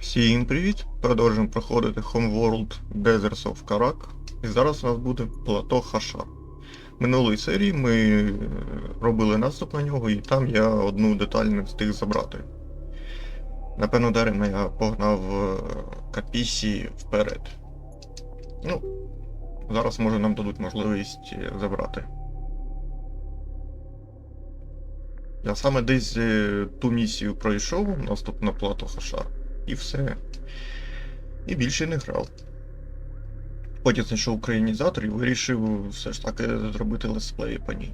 Всім привіт! Продовжуємо проходити Homeworld Deserts of Karak. І зараз у нас буде плато Хашар. Минулої серії ми е, робили наступ на нього, і там я одну деталь не встиг забрати. Напевно, даремно я погнав е, Капісі вперед. Ну, зараз може нам дадуть можливість е, забрати. Я саме десь ту місію пройшов, наступ на плато Хашар. І все. І більше не грав. Потім знайшов українізатор і вирішив все ж таки зробити летсплеї по ній.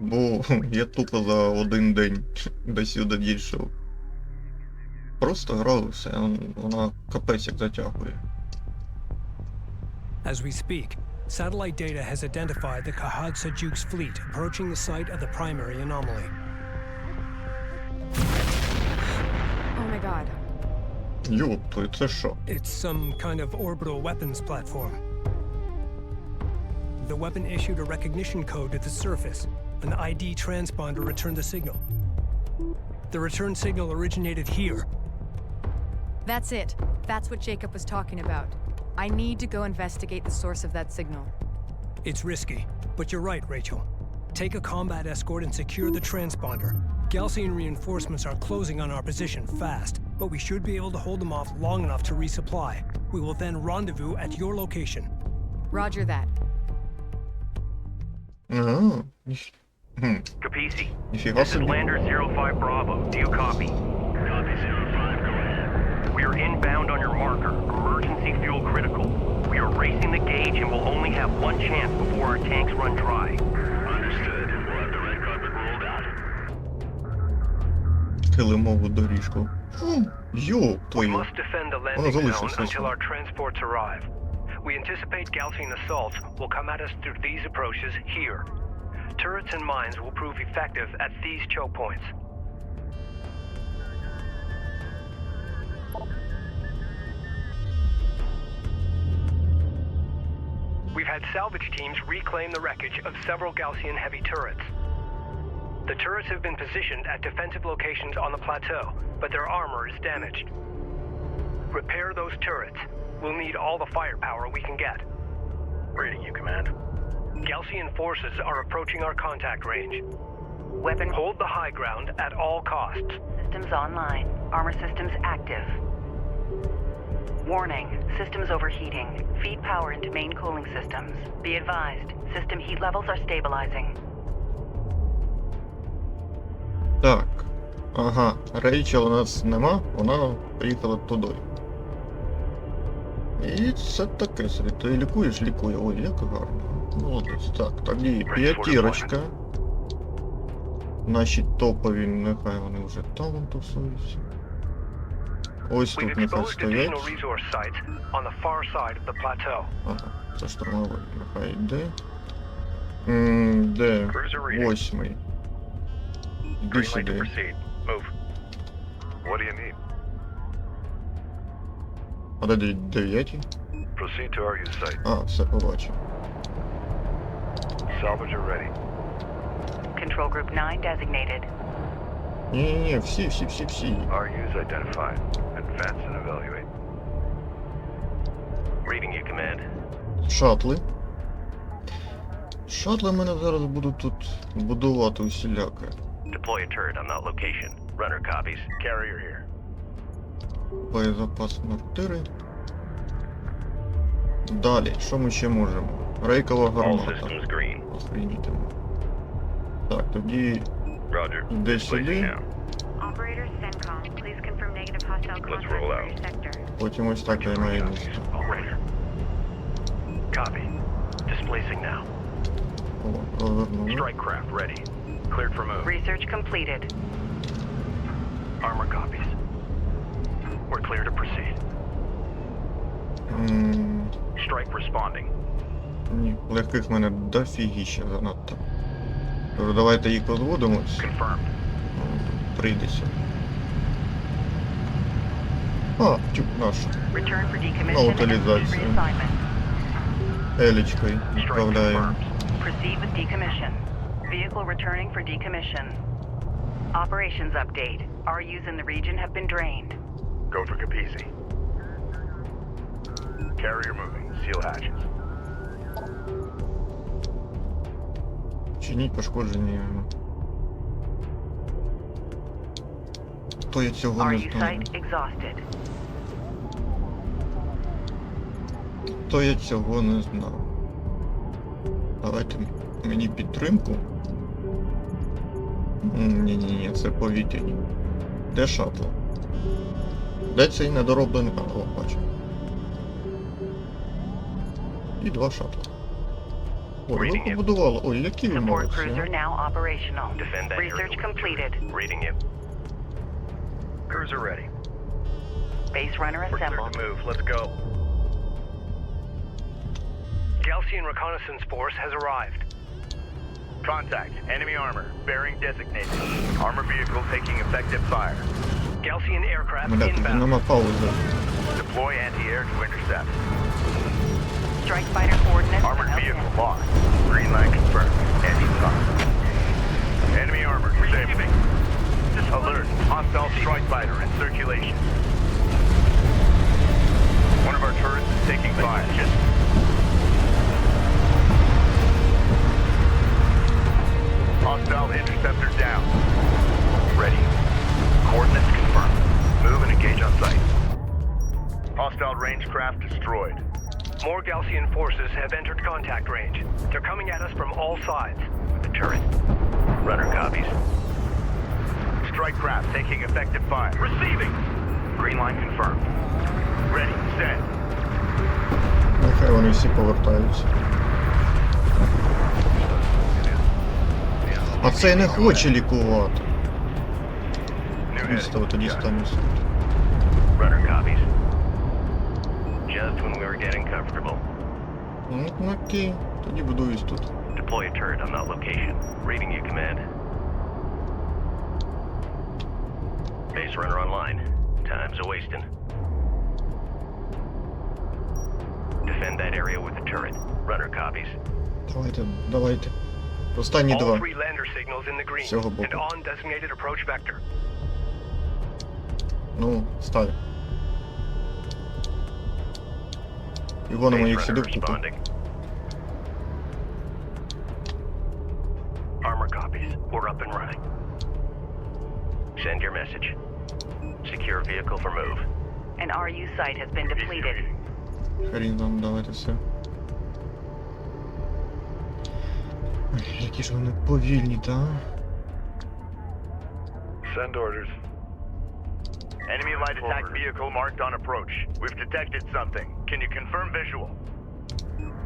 Бо я тупо за один день до сюди дійшов. Просто грав і все, вона капець як затягує. As we speak, satellite data has identified the Kahad Sajuk's fleet approaching the site of the primary anomaly. Oh my god. Йоп, то це що? It's some kind of orbital weapons platform. The weapon issued a recognition code to the surface. An ID transponder returned the signal. The return signal originated here. That's it. That's what Jacob was talking about. I need to go investigate the source of that signal. It's risky, but you're right, Rachel. Take a combat escort and secure the transponder. Galcian reinforcements are closing on our position fast, but we should be able to hold them off long enough to resupply. We will then rendezvous at your location. Roger that. No. Hmm. Capisi. This is Lander 05 Bravo. Do you copy? Copy 05, go ahead. We are inbound on your marker. Emergency fuel critical. We are racing the gauge and will only have one chance before our tanks run dry. zone залишилося. until our transports arrive. We anticipate Galcian assaults will come at us through these approaches here. Turrets and mines will prove effective at these choke points. We've had salvage teams reclaim the wreckage of several Gaussian heavy turrets. The turrets have been positioned at defensive locations on the plateau, but their armor is damaged. Repair those turrets. We'll need all the firepower we can get. Reading you, Command. Gaussian forces are approaching our contact range. Weapon Hold the high ground at all costs. systems online. Armor systems active. Warning, systems overheating. Feed power into main cooling systems. Be advised, system heat levels are stabilizing. Так. Ага, Рейчел у нас нема, вона поїхала туди. І це таке собі. Ти лікуєш, лікує. Ой, як гарно. Молодець. Так, тоді п'ятірочка. Наші топові, нехай вони вже там вон тусуються. Ось тут нехай стоять. Ага, це штурмовий, нехай йде. М, Де? Cruiser. Восьмий. Green light to proceed. Move. What do you need? А де дев- дев'ятий? Proceed to our use site. А, все побачив. Salvager ready. Control group 9 designated. Ні-ні-ні, всі, всі, всі, всі. Our use identified. Advance and evaluate. Reading you, command. Шатли. Шатли мене зараз будуть тут будувати усіляке. Deploy a turret on that location. Runner copies. Carrier here. Боєзапас мортири. Далі, що ми ще можемо? Рейкова All гармата. systems green. Охренітимо. Так, тоді Roger. йде Placing сюди, now. Operators CENTCOM, please confirm negative hostile Let's contact roll in out. your sector. потім ось так займає місце. Operator. Copy. Displacing now. О, розвернули. Strike craft ready. Cleared for move. Research completed. Armor copies. We're clear to proceed. М, Strike responding. Ні, легких в мене дофігіще занадто. Тож давайте їх розводимось. Confirmed. Прийдеться. А, тюк наш. Return for decommission Ну, and утилізація. reassignment. Елічкою Strike відправляємо. confirmed. Proceed with decommission. Vehicle returning for decommission. Operations update. RUs in the region have been drained. Go for Capizzi. Carrier moving. Seal hatches. Чиніть пошкоджені. То я цього не RU знаю. site exhausted. То я цього не знав. Давайте мені підтримку. Ні, ні, ні, це повітряні. Де шаттл? Де цей недороблений. А, о, бачу. І два шаттла. Ой, ви Reading you. побудували. Ой, які ви Support молодці. cruiser а. now operational. Defend that Research area. completed. Reading you. Cruiser ready. Base runner We're clear assembled. to move. Let's go. Galcian reconnaissance force has arrived. Contact. Enemy armor. Bearing designated. Armor vehicle taking effective fire. Galcian aircraft Mă, da, inbound. Pauză. Deploy anti-air to intercept. Strike fighter coordinates. Armored vehicle lost. Green line confirmed. Enemy armor. Enemy armor. Saving. Alert. Hostile strike fighter in circulation. One of our turrets is taking fire. Hostile interceptor down. Ready. Coordinates confirmed. Move and engage on site. Hostile range craft destroyed. More Galcian forces have entered contact range. They're coming at us from all sides. The turret. Runner copies. Strike craft taking effective fire. Receiving. Green line confirmed. Ready. Send. Нехай вони всі повертаються. А цей не хоче лікувати. New heading. Відстав тоді Got it. станусь. Runner copies. Just when we were getting comfortable. Ну, ну окей, тоді будуюсь тут. Deploy a turret on that location. Reading you, command. Base runner online. Time's a wasting. Defend that area with the turret. Runner copies. Давайте, давайте. Останні All два. three lander signals in the green Всього and боку. on designated approach vector. Ну, ставь. І вон Base їх runner сюди в купу. responding. Armor copies. We're up and running. Send your message. Secure vehicle for move. An RU site has been depleted. Хрін вам давайте все. Ой, Які ж вони повільні, та? Send orders. Enemy light attack vehicle marked on approach. We've detected something. Can you confirm visual?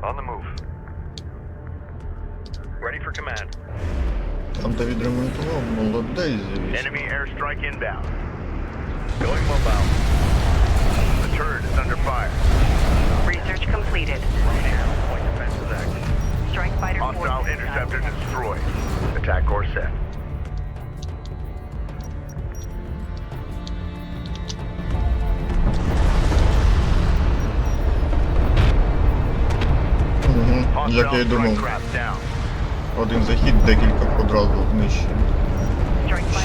On the move. Ready for command. Там де відремонтував, молодець, звісно. Enemy airstrike inbound. Going mobile. The turret is under fire. Research completed. destroying fighter Hostile four. interceptor destroyed. Attack course set. Як я й думав. Один захід, декілька одразу знищено.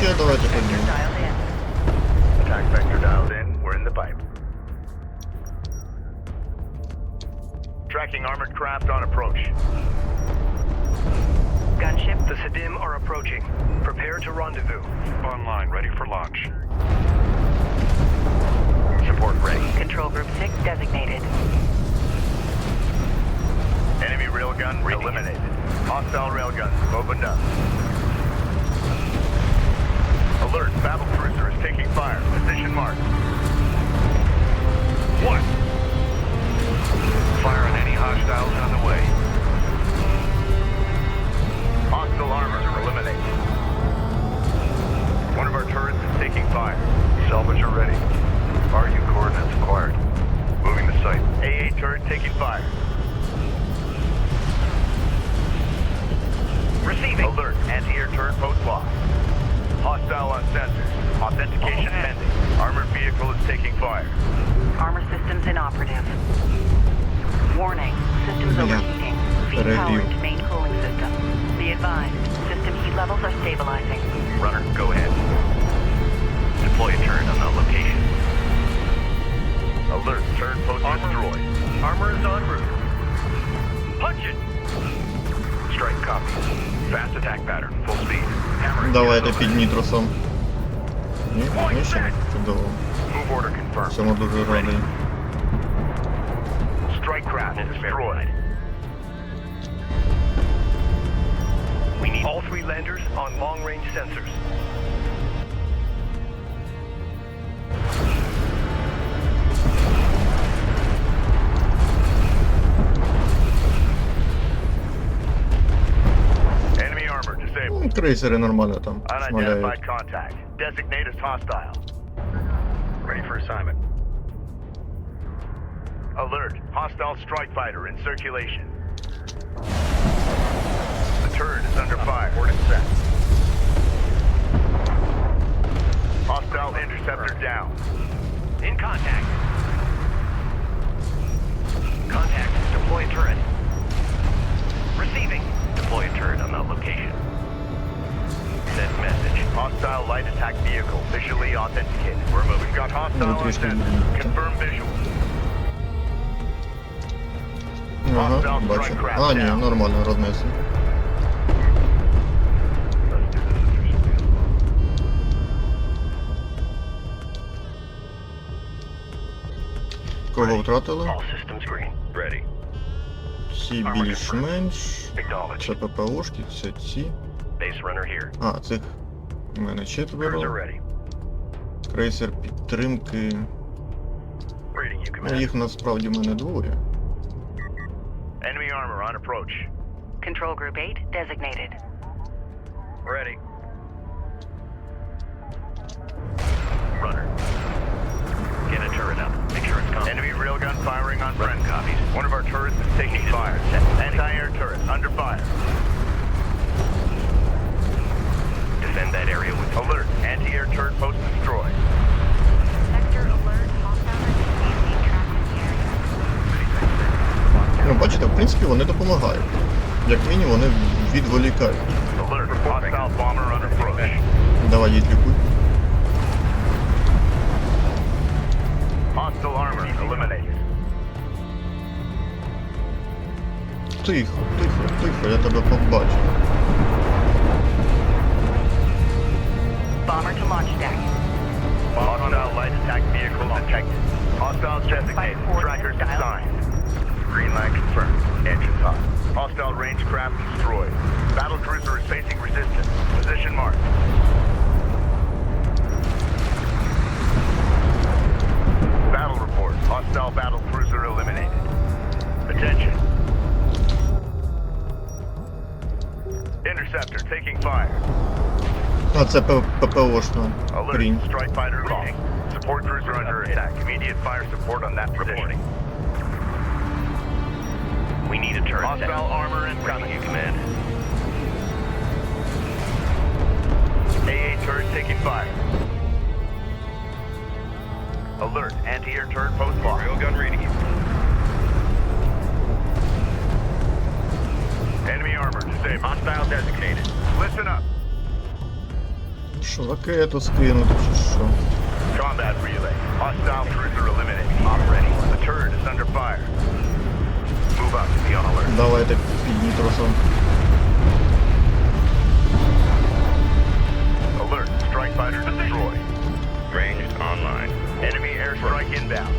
Ще давайте поднімемо. Tracking armored craft on approach. Gunship The Sedim are approaching. Prepare to rendezvous. Online, ready for launch. Support ready. control group 6 designated. Enemy railgun eliminated. Hostile railguns opened up. Alert, battle cruiser is taking fire. Position marked. What? Fire on any hostiles on the way. Hostile armor eliminated. One of our turrets is taking fire. Salvage are ready. RU coordinates acquired. Moving the site. AA turret taking fire. Receiving. Alert. Anti-air turret post lost. Hostile on sensors. Authentication pending. Armored vehicle is taking fire. Armor systems inoperative. Warning, systems overheating. Feed power into main cooling system. Be advised, system heat levels are stabilizing. Runner, go ahead. Deploy a turret on that location. Alert, turret post Armor. destroyed. Armor is on route. Punch it! Strike copy. Fast attack pattern, full speed. Hammer Давайте під нітросом. Ну, ну дуже. Strike craft destroyed. We need all three landers on long-range sensors. Enemy armor disabled. Ну, Крейсери нормально там шмаляють. Unidentified contact. Designate as hostile. Ready for assignment. Alert. Hostile strike fighter in circulation. The turret is under fire. А, ні, нормально, роднеси. Кого втратили? All systems green. Ready. Ці більш-менш. Це ППОшки, це ці. А, цих у мене четверо. Крейсер підтримки. Ну, їх насправді в мене двоє. Enemy armor on approach. Control Group 8 designated. Ready. Runner. Get a turret up. Make sure it's coming. Enemy railgun firing on friend copies. One of our turrets is taking fire. Anti-air turret under fire. Defend that area with Alert. Anti-air turret post destroyed. Ну, бачите, в принципі, вони допомагають. Як мінімум, вони відволікають. Hostile. Давай, їдь лікуй. Hostile. Тихо, тихо, тихо, я тебе побачу. Bomber to launch deck. Hostile light attack vehicle detected. Hostiles designated. Trackers assigned. Green line confirmed. Engines hot. Hostile range craft destroyed. Battle cruiser is facing resistance. Position marked. Battle report. Hostile battle cruiser eliminated. Attention. Interceptor taking fire. А, це П- ППОшна Alert. хрінь. Strike fighter leading. Support cruiser under attack. Immediate fire support on that position. We need a turret. Hostile armor and Coming, you command. AA turret taking fire. Alert. Anti-air turret post locked. Railgun reading you. Enemy armor disabled. Hostile designated. Listen up. Що, ракету скинути чи що? Combat relay. Hostile cruiser eliminated. Op ready. The turret is under fire. Давайте під нітросом. Alert. Strike fighter destroyed. Ranged online. Enemy airstrike inbound.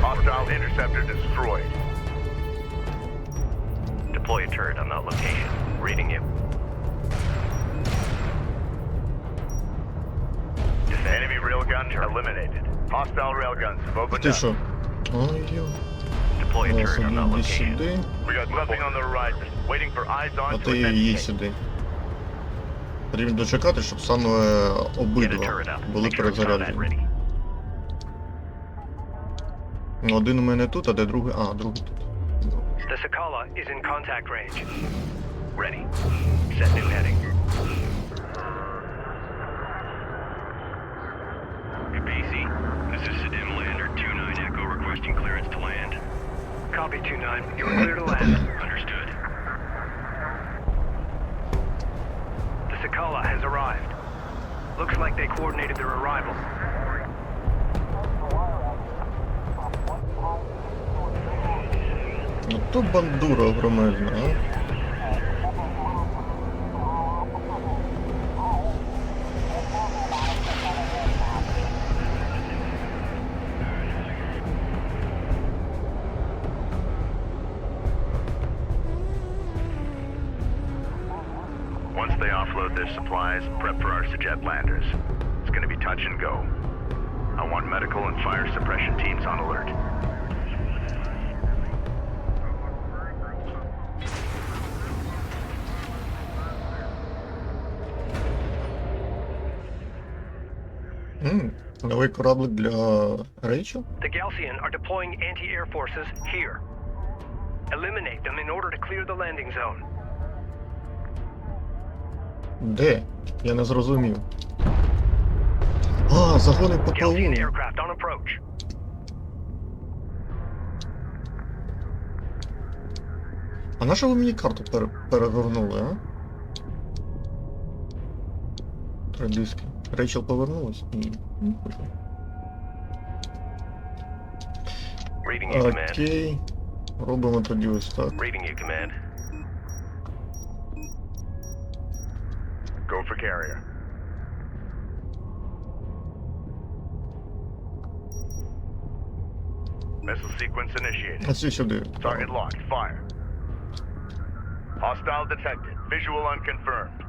Hostile interceptor destroyed. Deploy a turret on that location. Reading you. Railgun eliminated. Hostile railguns have opened Ти up. що? Ой. Deploy a turret on that іди location. сюди, We got nothing on the horizon. Waiting for eyes а on to ти їдь authenticate. сюди. Потрібно дочекати, щоб саме Get a обидва turret up. були Make sure it's combat перезаряджені. ready. Ну, Один у мене тут, а де другий. А, другий тут. The Sakala is in contact range. Ready. Set new heading. You're clear to land. Understood. The Sakala has arrived. Looks like they coordinated their arrival. Ну то бандура огромная, а? their supplies, prep for our Sajet landers. It's gonna be touch and go. I want medical and fire suppression teams on alert. М, новий кораблик для Рейчел? The Galcian are deploying anti-air forces here. Eliminate them in order to clear the landing zone. Де? Я не зрозумів. А, загони ППУ. А на що ви мені карту пере- перевернули, а? Три диски. Рейчел повернулась? Ні. Окей. Робимо тоді ось так. for carrier. Missile sequence initiated. Let's see she'll do. Target locked. Fire. Hostile detected. Visual unconfirmed.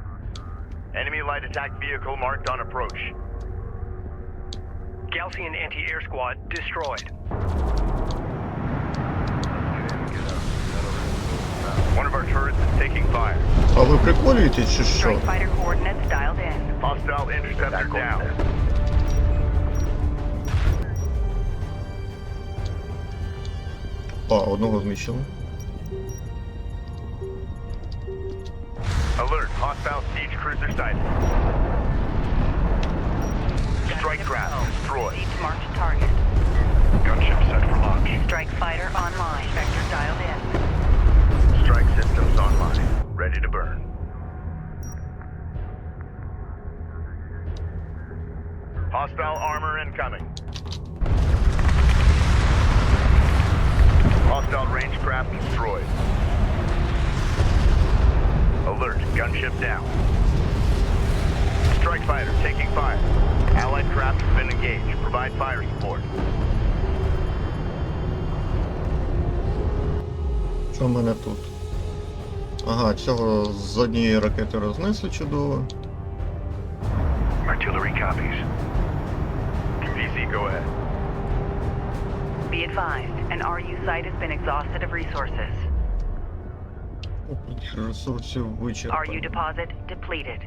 Enemy light attack vehicle marked on approach. Galcian anti-air squad destroyed. One of our turrets is taking fire. А ви приколюєтесь чи що? Strike fighter coordinates dialed in. Hostile interceptor down. А, одного знищили. Alert. Hostile siege cruiser sighted. Strike craft destroyed. Proceed to march target. Gunship set for launch. Strike fighter online. Ready to burn. Hostile armor incoming. Hostile range craft destroyed. Alert, gunship down. Strike fighter taking fire. Allied craft has been engaged. Provide fire support. Що в мене тут? Ага, цього з однієї ракети рознесли чудово. Artillery copies. VC, go ahead. Be advised, an RU site has been exhausted of resources. Ресурсів RU вичерпано. deposit depleted.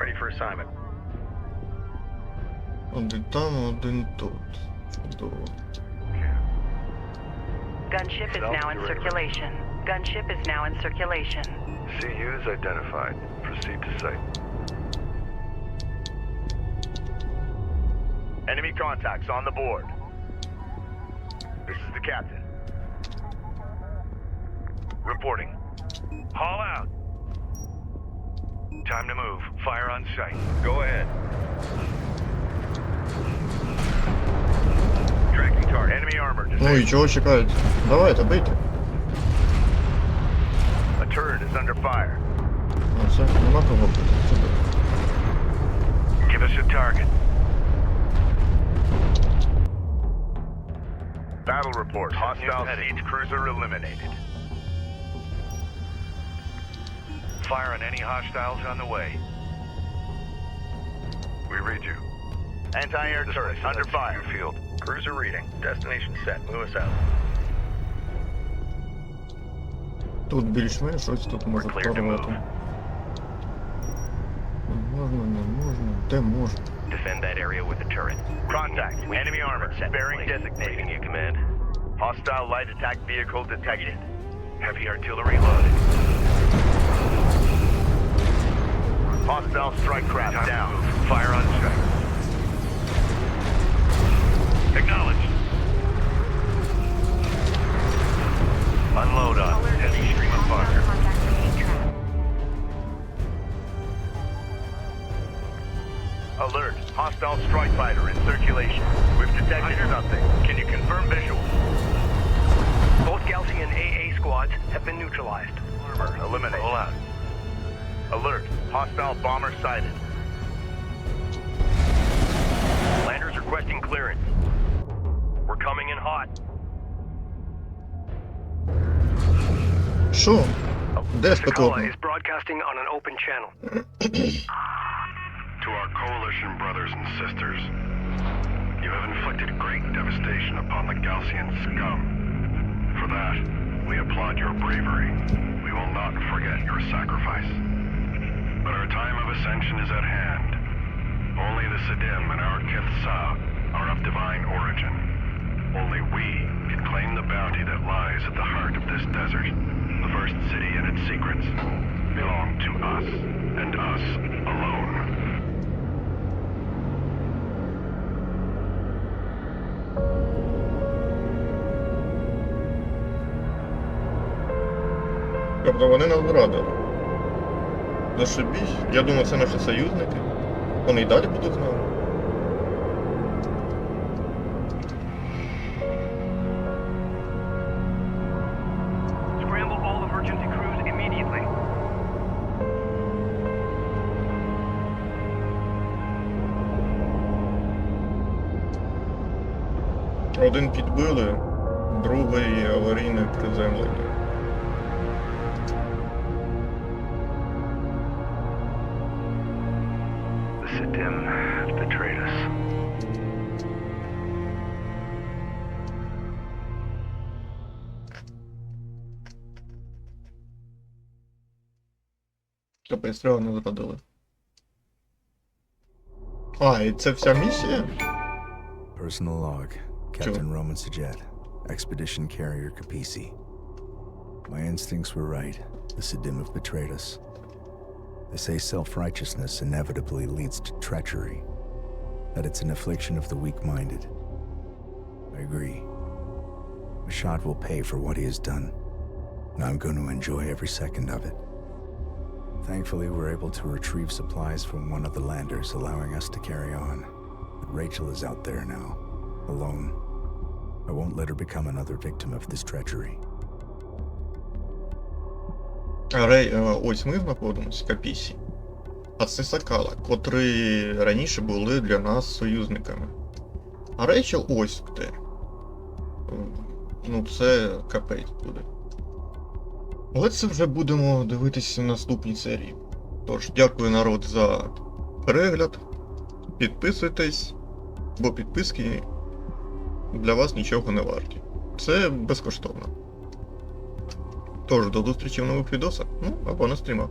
Ready for assignment. Один там, один тут. Чудово. Gunship is now in circulation. Gunship is now in circulation. CUs identified. Proceed to site. Enemy contacts on the board. This is the captain. Reporting. Haul out. Time to move. Fire on sight. Go ahead. Tracking target. Enemy armor Ну disabled. і чого чекають? Давайте, бийте. turret is under fire. Nasza? Nie ma kogo być. Co? Give us your target. Battle report. Hostile siege cruiser eliminated. Fire on any hostiles on the way. We read you. Anti-air turret under fire. Field. Cruiser reading. Destination set. Move us out. Тут більш-менш щось тут може We're cleared to прорвати. move. Можна, не можна. Де можна? Defend that area with a turret. Contact. Enemy armor. Bearing designated. you, command. Hostile light attack vehicle detected. Heavy artillery loaded. Hostile strike craft down. Fire on sight. Acknowledged. Unload on. Heavy stream of fire. Alert. Hostile strike fighter in circulation. We've detected something. Can you confirm visual? Both Galcian AA squads have been neutralized. Armor eliminated. Roll out. Alert. Hostile bomber sighted. Landers requesting clearance. We're coming in hot. Що? Де Sakala спекотно? is broadcasting on an open channel. To our coalition brothers and sisters, you have inflicted great devastation upon the Galcian scum. For that, we applaud your bravery. We will not forget your sacrifice. But our time of ascension is at hand. Only the Sidim and our Kithsa are of divine origin. Only we can claim the bounty that lies at the heart of this desert. The first city and its secrets belong to us, and us alone. Тобто вони нас зрадили. Зашибісь. Я думаю, це наші союзники. Вони і далі будуть з нами. Один підбили, другий аварійне приземлення. Have betrayed us. Зрадили. А, і це вся місія? Personal log. Captain Roman Sajet, Expedition Carrier Capisi. My instincts were right. The Sidim have betrayed us. They say self righteousness inevitably leads to treachery, that it's an affliction of the weak minded. I agree. Mashad will pay for what he has done, and I'm going to enjoy every second of it. Thankfully, we're able to retrieve supplies from one of the landers, allowing us to carry on. But Rachel is out there now, alone. I won't let her become another victim of this treachery. Рей, е, ось ми знаходимося в Капісі. А це Сакала, котрі раніше були для нас союзниками. А Рейчел ось де. Ну, це капець буде. Але це вже будемо дивитися в наступній серії. Тож, дякую народ за перегляд. Підписуйтесь, бо підписки для вас нічого не варті. Це безкоштовно. Тож, до зустрічі в нових відосах, ну або на стрімах.